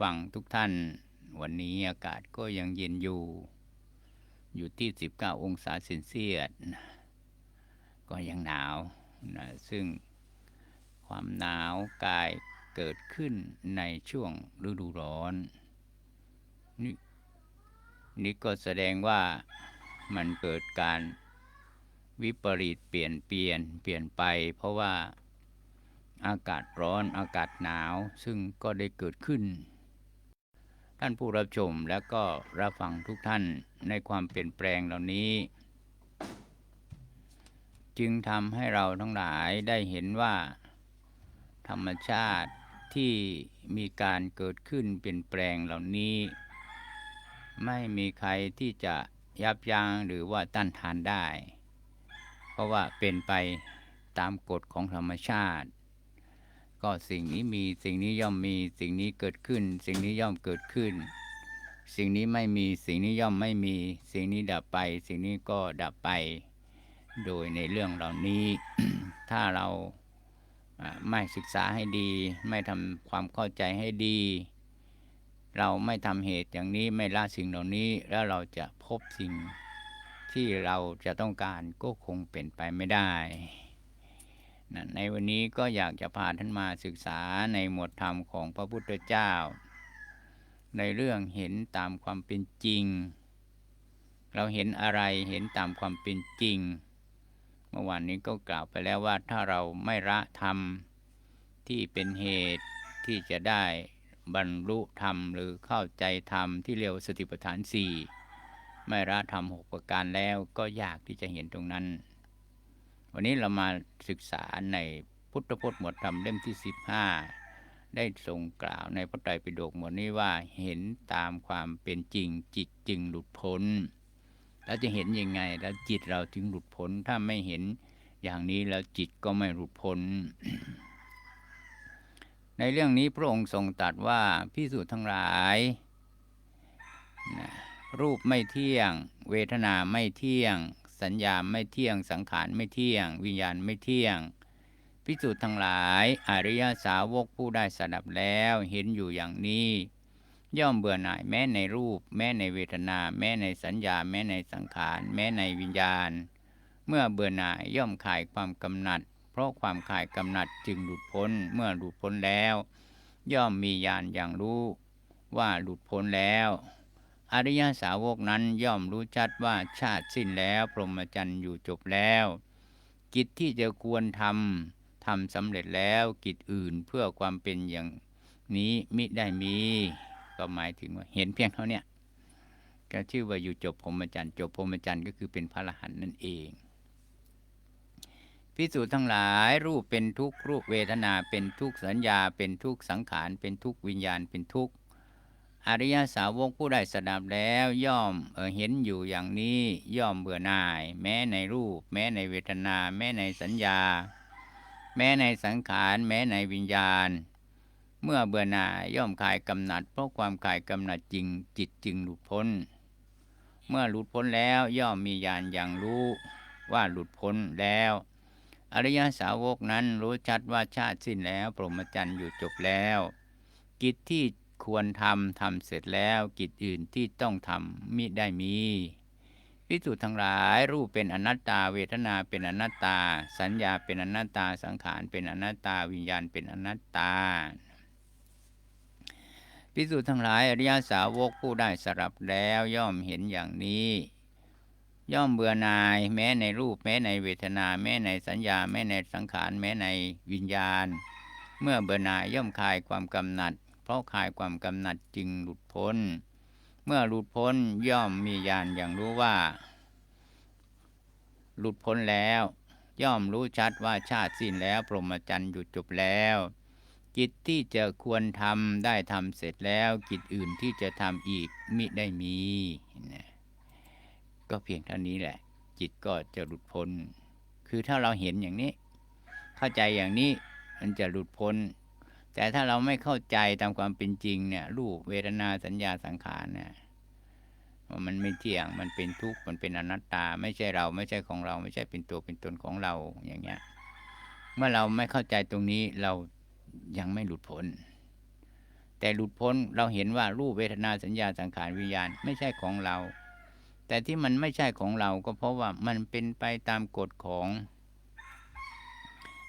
ฟังทุกท่าน วันนี้อากาศก็ยังเย็นอยู่ อยู่ที่ 19 องศาเซนเซียสก็ยังหนาวนะซึ่งความหนาวกายเกิดขึ้นในช่วงฤดูร้อนนี่นี่ก็แสดงว่ามันเกิดการวิปริตเปลี่ยนเปลี่ยนเปลี่ยนไป เพราะว่าอากาศร้อนอากาศหนาวซึ่งก็ได้เกิดขึ้น ท่านผู้รับชมและก็รับฟังทุกท่านในความเปลี่ยนแปลงเหล่านี้ จึงทำให้เราทั้งหลายได้เห็นว่า ธรรมชาติที่มีการเกิดขึ้นเปลี่ยนแปลงเหล่านี้ ไม่มีใครที่จะยับยั้งหรือว่าต้านทานได้ เพราะว่าเป็นไปตามกฎของธรรมชาติ ก็สิ่งนี้มีสิ่งนี้ย่อมมี สิ่งนี้เกิดขึ้น สิ่งนี้ย่อมเกิดขึ้น สิ่งนี้ไม่มีสิ่งนี้ย่อมไม่มี สิ่งนี้ดับไป สิ่งนี้ก็ดับไป โดยในเรื่องเหล่านี้ ถ้าเราไม่ศึกษาให้ดี ไม่ทำความเข้าใจให้ดี เราไม่ทำเหตุอย่างนี้ไม่ละสิ่งเหล่านี้ แล้วเราจะพบสิ่งที่เราจะต้องการก็คงเป็นไปไม่ได้ ในวันนี้ก็อยากจะพาท่านมาศึกษาในหมวดธรรมของพระพุทธเจ้า ในเรื่องเห็นตามความเป็นจริง เราเห็นอะไรเห็นตามความเป็นจริง เมื่อวานนี้ก็กล่าวไปแล้วว่าถ้าเราไม่ละธรรมที่เป็นเหตุที่จะได้บรรลุธรรมหรือเข้าใจธรรมที่เรียกสติปัฏฐานสี่ไม่ละธรรมหกประการแล้วก็ยากที่จะเห็นตรงนั้น วันนี้เรามาศึกษาในพุทธพจน์หมวดธรรมเล่มที่ 15 ได้ทรงกล่าวในพระไตรปิฎกหมวดนี้ว่าเห็นตามความเป็นจริงจิตจึงหลุดพ้นแล้วจะเห็นยังไงแล้วจิตเราจึงหลุดพ้น ถ้าไม่เห็นอย่างนี้แล้วจิตก็ไม่หลุดพ้น ในเรื่องนี้พระองค์ทรงตรัสว่าพิสูจน์ทั้งหลายรูปไม่เที่ยง เวทนาไม่เที่ยง สัญญาไม่เที่ยงสังขารไม่เที่ยง วิญญาณไม่เที่ยงพิสูจน์ทั้งหลายอริยสาวกผู้ได้สดับแล้วเห็นอยู่อย่างนี้ ย่อมเบื่อหน่ายแม้ในรูป แม้ในเวทนา แม้ในสัญญา แม้ในสังขาร แม้ในวิญญาณ เมื่อเบื่อหน่ายย่อมคลายความกำหนัด เพราะความคลายกำหนัดจึงหลุดพ้นเมื่อหลุดพ้นแล้ว ย่อมมีญาณอย่างรู้ว่าหลุดพ้นแล้ว อริยสาวกนั้นย่อมรู้ชัดว่าชาติสิ้นแล้ว พรหมจรรย์อยู่จบแล้ว กิจที่จะควรทำทำสำเร็จแล้วกิจอื่นเพื่อความเป็นอย่างนี้มิได้มี ก็หมายถึงว่าเห็นเพียงเท่านี้ก็ชื่อว่าอยู่จบพรหมจรรย์จบพรหมจรรย์ก็คือเป็นพระอรหันต์นั่นเองพิสูจน์ทั้งหลายรูปเป็นทุกข์รูปเวทนาเป็นทุกข์สัญญาเป็นทุกข์สังขารเป็นทุกข์วิญญาณเป็นทุกข์ อริยสาวกผู้ได้สดับแล้วย่อมเอเห็นอยู่อย่างนี้ย่อมเบื่อหน่าย แม้ในรูป แม้ในเวทนา แม้ในสัญญา แม้ในสังขารแม้ในวิญญาณ เมื่อเบื่อหน่ายย่อมคลายกำหนัด เพราะความคลายกำหนัดจริงจิตจึงหลุดพ้น เมื่อหลุดพ้นแล้วย่อมมีญาณอย่างรู้ว่าหลุดพ้นแล้ว อริยสาวกนั้นรู้ชัดว่าชาติสิ้นแล้วพรมจรรย์อยู่จบแล้ว กิจที่ ควรทำทำเสร็จแล้วกิจอื่นที่ต้องทำมิได้มีพิสูจน์ทั้งหลายรูปเป็นอนัตตา เวทนาเป็นอนัตตา สัญญาเป็นอนัตตา สังขารเป็นอนัตตา วิญญาณเป็นอนัตตาพิสูจน์ทั้งหลายอริยสาวกผู้ได้สรับแล้วย่อมเห็นอย่างนี้ ย่อมเบื่อนายแม้ในรูป แม้ในเวทนา แม้ในสัญญา แม้ในสังขาร แม้ในวิญญาณ เมื่อเบื่อนายย่อมคลายความกำหนัด เพราะคลายความกำหนัดจึงหลุดพ้น เมื่อหลุดพ้นย่อมมีญาณอย่างรู้ว่า หลุดพ้นแล้ว ย่อมรู้ชัดว่าชาติสิ้นแล้วพรหมจรรย์หยุดจบแล้วกิจที่จะควรทำได้ทำเสร็จแล้วกิจอื่นที่จะทำอีกมิได้มีนะก็เพียงเท่านี้แหละ จิตก็จะหลุดพ้น คือถ้าเราเห็นอย่างนี้ เข้าใจอย่างนี้มันจะหลุดพ้น แต่ถ้าเราไม่เข้าใจตามความเป็นจริงเนี่ยรูปเวทนาสัญญาสังขารเนี่ยว่ามันไม่เที่ยงมันเป็นทุกข์มันเป็นอนัตตา ไม่ใช่เราไม่ใช่ของเรา ไม่ใช่เป็นตัวเป็นตนของเราอย่างเงี้ย เมื่อเราไม่เข้าใจตรงนี้เรายังไม่หลุดพ้น แต่หลุดพ้นเราเห็นว่ารูปเวทนาสัญญาสังขารวิญญาณไม่ใช่ของเรา แต่ที่มันไม่ใช่ของเราก็เพราะว่ามันเป็นไปตามกฎของ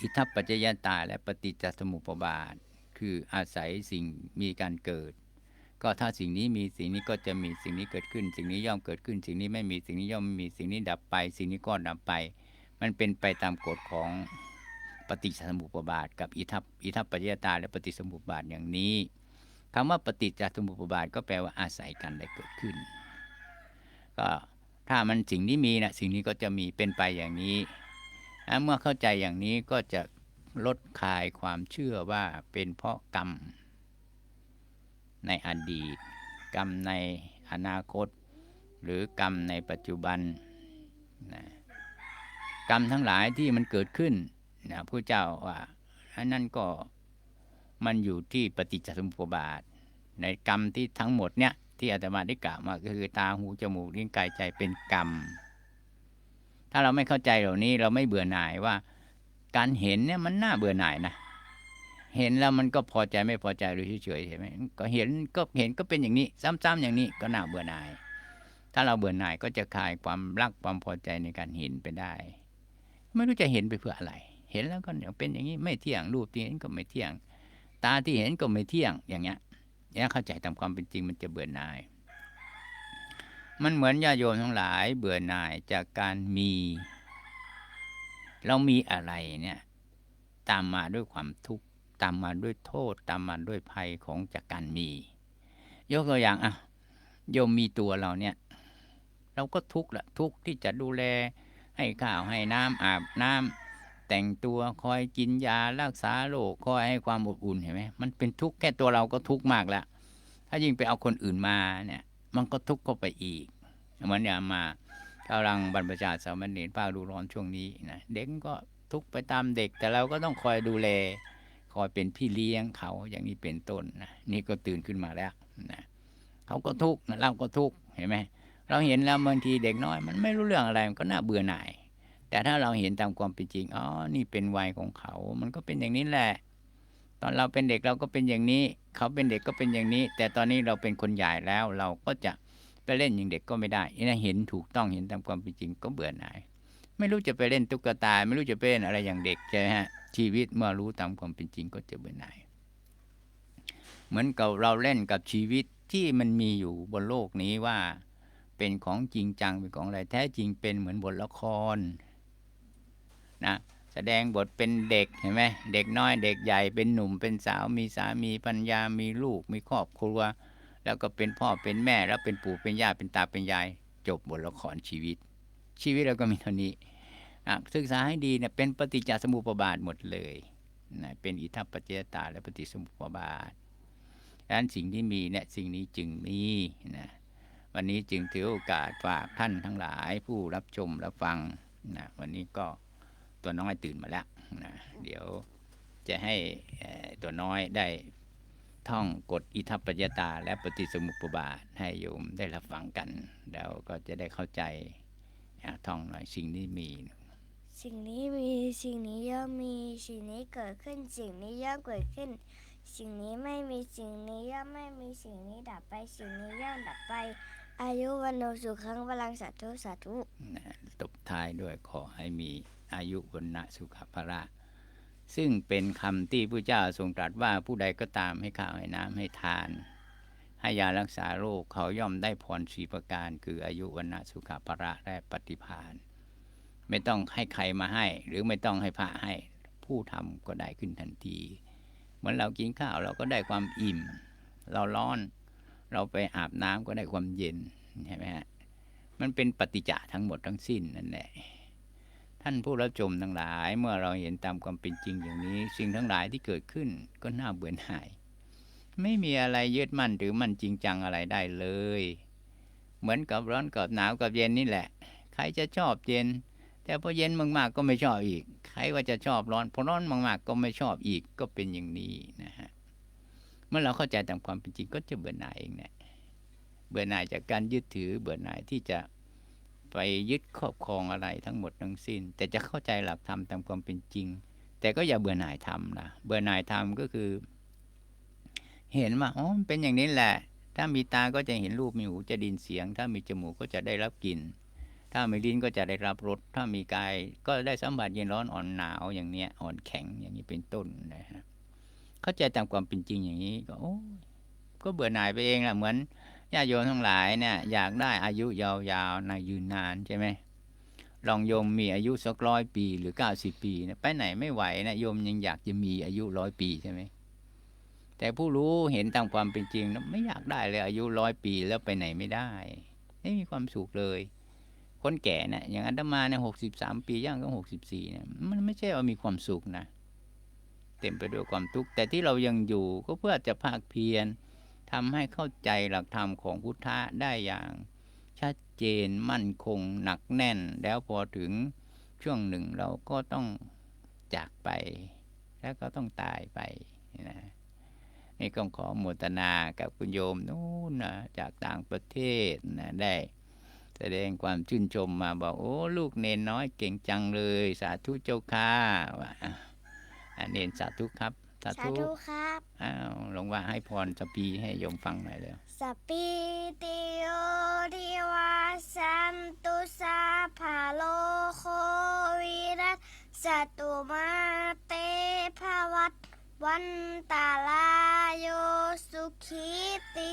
อิทัปปัจจยตาและปฏิจจสมุปบาท คืออาศัยสิ่งมีการเกิด ก็ถ้าสิ่งนี้มีสิ่งนี้ก็จะมีสิ่งนี้เกิดขึ้น สิ่งนี้ย่อมเกิดขึ้น สิ่งนี้ไม่มีสิ่งนี้ย่อมไม่มีสิ่งนี้ดับไป สิ่งนี้ก็ดับไป มันเป็นไปตามกฎของปฏิจจสมุปบาท กับอิทัปอิทัปปัจจยตาและปฏิสมุปบาทอย่างนี้คำว่าปฏิจจสมุปบาทก็แปลว่าอาศัยกันได้เกิดขึ้น ก็ถ้ามันสิ่งนี้มีนะสิ่งนี้ก็จะมีเป็นไปอย่างนี้ เมื่อเข้าใจอย่างนี้ก็จะ ลดคลายความเชื่อว่าเป็นเพราะกรรม ในอดีต กรรมในอนาคต หรือกรรมในปัจจุบันนะกรรมทั้งหลายที่มันเกิดขึ้นนะผู้เจ้าว่าอันนั้นก็มันอยู่ที่ปฏิจจสมุปบาท ในกรรมที่ทั้งหมดเนี่ยที่อาตมาได้กล่าวมาก็คือตาหูจมูกลิ้นกายใจเป็นกรรม ถ้าเราไม่เข้าใจเหล่านี้เราไม่เบื่อหน่ายว่า การเห็นเนี่ยมันน่าเบื่อหน่ายนะเห็นแล้วมันก็พอใจไม่พอใจหรือเฉยๆใช่ไหมก็เห็นก็เห็นก็เป็นอย่างนี้ ซ้ำๆอย่างนี้ก็น่าเบื่อหน่าย ถ้าเราเบื่อหน่ายก็จะคลายความรักความพอใจในการเห็นไปได้ ไม่รู้จะเห็นไปเพื่ออะไร เห็นแล้วก็เป็นอย่างนี้ไม่เที่ยงรูปที่เห็นก็ไม่เที่ยง ตาที่เห็นก็ไม่เที่ยงอย่างเงี้ยเนี่ยเข้าใจตามความเป็นจริงมันจะเบื่อหน่าย มันเหมือนญาโยมทั้งหลายเบื่อหน่ายจากการมี เรามีอะไรเนี่ย ตามมาด้วยความทุกข์ตามมาด้วยโทษ ตามมาด้วยภัยของจากการมี ยกตัวอย่างอะโยมมีตัวเราเนี่ย เราก็ทุกข์ละทุกข์ที่จะดูแล ให้ข้าวให้น้ำอาบน้ำแต่งตัวคอยกินยารักษาโรคคอยให้ความอบอุ่นเห็นไหมมันเป็นทุกข์แค่ตัวเราก็ทุกข์มากแล้วถ้ายิ่งไปเอาคนอื่นมาเนี่ย มันก็ทุกข์เข้าไปอีกเหมือนอย่างมา กำลังบรรพชาสามเณรป้าดูร้อนช่วงนี้นะเด็กก็ทุกไปตามเด็กแต่เราก็ต้องคอยดูแล คอยเป็นพี่เลี้ยงเขาอย่างนี้เป็นต้นนะนี่ก็ตื่นขึ้นมาแล้วนะเขาก็ทุกนะเราก็ทุกเห็นไหมเราเห็นแล้วบางทีเด็กน้อย มันไม่รู้เรื่องอะไรมันก็น่าเบื่อหน่าย แต่ถ้าเราเห็นตามความเป็นจริงอ๋อนี่เป็นวัยของเขา มันก็เป็นอย่างนี้แหละ ตอนเราเป็นเด็กเราก็เป็นอย่างนี้ เขาเป็นเด็กก็เป็นอย่างนี้ แต่ตอนนี้เราเป็นคนใหญ่แล้วเราก็จะ ไปเล่นอย่างเด็กก็ไม่ได้นี่เห็นถูกต้องเห็นตามความเป็นจริงก็เบื่อหน่าย ไม่รู้จะไปเล่นตุ๊กตา ไม่รู้จะไปเล่นอะไรอย่างเด็กใช่ไหมฮะชีวิตเมื่อรู้ตามความเป็นจริงก็จะเบื่อหน่าย เหมือนกับเราเล่นกับชีวิตที่มันมีอยู่บนโลกนี้ว่าเป็นของจริงจังเป็นของอะไรแท้จริงเป็นเหมือนบทละครนะแสดงบทเป็นเด็กเห็นไหมเด็กน้อยเด็กใหญ่เป็นหนุ่มเป็นสาวมีสามีปัญญามีลูกมีครอบครัว แล้วก็เป็นพ่อเป็นแม่แล้วเป็นปู่เป็นย่าเป็นตาเป็นยาย จบบทละครชีวิต ชีวิตเราก็มีเท่านี้อะศึกษาให้ดีเนี่ยเป็นปฏิจจสมุปบาทหมดเลยนะเป็นอิทัปปัจจยตาและปฏิสมุปบาทดังนั้นสิ่งที่มีเนี่ยสิ่งนี้จึงมีนะวันนี้จึงถือโอกาสฝากท่านทั้งหลายผู้รับชมรับฟังนะวันนี้ก็ตัวน้อยตื่นมาแล้วนะเดี๋ยวจะให้ตัวน้อยได้ ท่องกฎอิทัปปัจจยตา และปฏิสมุปบาทให้โยมได้รับฟังกัน แล้วก็จะได้เข้าใจอะท่องหน่อยสิ่งที่มี สิ่งนี้มีสิ่งนี้ย่อมมีสิ่งนี้เกิดขึ้นสิ่งนี้ย่อมเกิดขึ้น สิ่งนี้ไม่มีสิ่งนี้ย่อมไม่มีสิ่งนี้ดับไป สิ่งนี้ย่อมดับไป อายุวันโนสุขังพลังสาธุสาธุนะตบท้ายด้วยขอให้มีอายุวันนะสุขภระ ซึ่งเป็นคำที่พระเจ้าทรงตรัสว่าผู้ใดก็ตามให้ข้าวให้น้ำให้ทาน ให้ยารักษาโรคเขาย่อมได้พรสีประการ คืออายุวันสุขภระและปฏิภาณไม่ต้องให้ใครมาให้ หรือไม่ต้องให้พระให้ผู้ทำก็ได้ขึ้นทันทีเหมือนเรากินข้าวเราก็ได้ความอิ่ม เราร้อน เราไปอาบน้ำก็ได้ความเย็นใช่ไหมฮะมันเป็นปฏิจจะทั้งหมดทั้งสิ้นนั่นแหละ ท่านผู้รับชมทั้งหลาย เมื่อเราเห็นตามความเป็นจริงอย่างนี้ สิ่งทั้งหลายที่เกิดขึ้นก็น่าเบื่อหน่าย ไม่มีอะไรยึดมั่นหรือมันจริงจังอะไรได้เลย เหมือนกับร้อนกับหนาวกับเย็นนี่แหละ ใครจะชอบเย็น แต่พอเย็นมากๆก็ไม่ชอบอีก ใครว่าจะชอบร้อนพอร้อนมากๆก็ไม่ชอบอีกก็เป็นอย่างนี้นะฮะเมื่อเราเข้าใจตามความเป็นจริงก็จะเบื่อหน่ายเองเนี่ยเบื่อหน่ายจากการยึดถือเบื่อหน่ายที่จะ ไปยึดครอบครองอะไรทั้งหมดทั้งสิ้น แต่จะเข้าใจหลักธรรมตามความเป็นจริง แต่ก็อย่าเบื่อหน่ายธรรมนะเบื่อหน่ายธรรมก็คือ เห็นว่าอ๋อเป็นอย่างนี้แหละ ถ้ามีตาก็จะเห็นรูปมีหูจะดินเสียง ถ้ามีจมูกก็จะได้รับกลิ่นถ้ามีลิ้นก็จะได้รับรสถ้ามีกายก็ได้สัมผัสเย็นร้อนอ่อนหนาวอย่างเนี้ยอ่อนแข็งอย่างนี้เป็นต้นนะฮะเข้าใจตามความเป็นจริงอย่างนี้ ก็โอ้ก็เบื่อหน่ายไปเองแหละเหมือน ญาโยมทั้งหลายเนี่ยอยากได้อายุยาวๆนายืนนานใช่ไหมลองโยมมีอายุสักร้อยปีหรือเก้าสิบปีนะไปไหนไม่ไหวนะโยมยังอยากจะมีอายุร้อยปีใช่ไหมแต่ผู้รู้เห็นตามความเป็นจริงนะไม่อยากได้เลยอายุร้อยปีแล้วไปไหนไม่ได้ ไม่มีความสุขเลย คนแก่นะอย่างอาตมาเนี่ยหกสิบสามปีย่างก็หกสิบสี่เนี่ยมันไม่ใช่ว่ามีความสุขนะ เต็มไปด้วยความทุกข์แต่ที่เรายังอยู่ก็เพื่อจะภาคเพียร ทำให้เข้าใจหลักธรรมของพุทธะได้อย่าง ชัดเจนมั่นคงหนักแน่น แล้วพอถึงช่วงหนึ่งเราก็ต้องจากไป แล้วก็ต้องตายไปนะนี่ก็ขอโมทนากับคุณโยมนู้นนะจากต่างประเทศนะได้ แสดงความชื่นชมมาบอกโอ้ลูกเนนน้อยเก่งจังเลย สาธุเจ้าค่ะว่าอะเนนสาธุครับ สาสาธุธุครับอ้าวหลวงว่าให้พรสปีให้โยมฟังหน่อยเลยสปิติโยทิวาสันตุสาภาโลโควิรัสสตุมาเตภวัตวันตาลายโยสุขีติ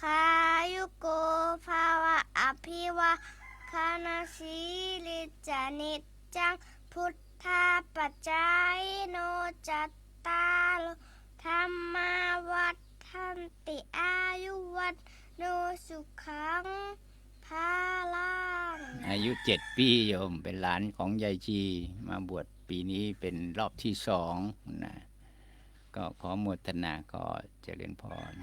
คายุโกภาวะอภิวะคานาสีลิจานิจจังพุทธาปัจจายโนจัต ทันติอายุวันโนสุขังพาลังอายุเจ็ดปีโยมเป็นหลานของยายจีมาบวชปีนี้เป็นรอบที่สองนะก็ขอโมทนาก็เจริญพร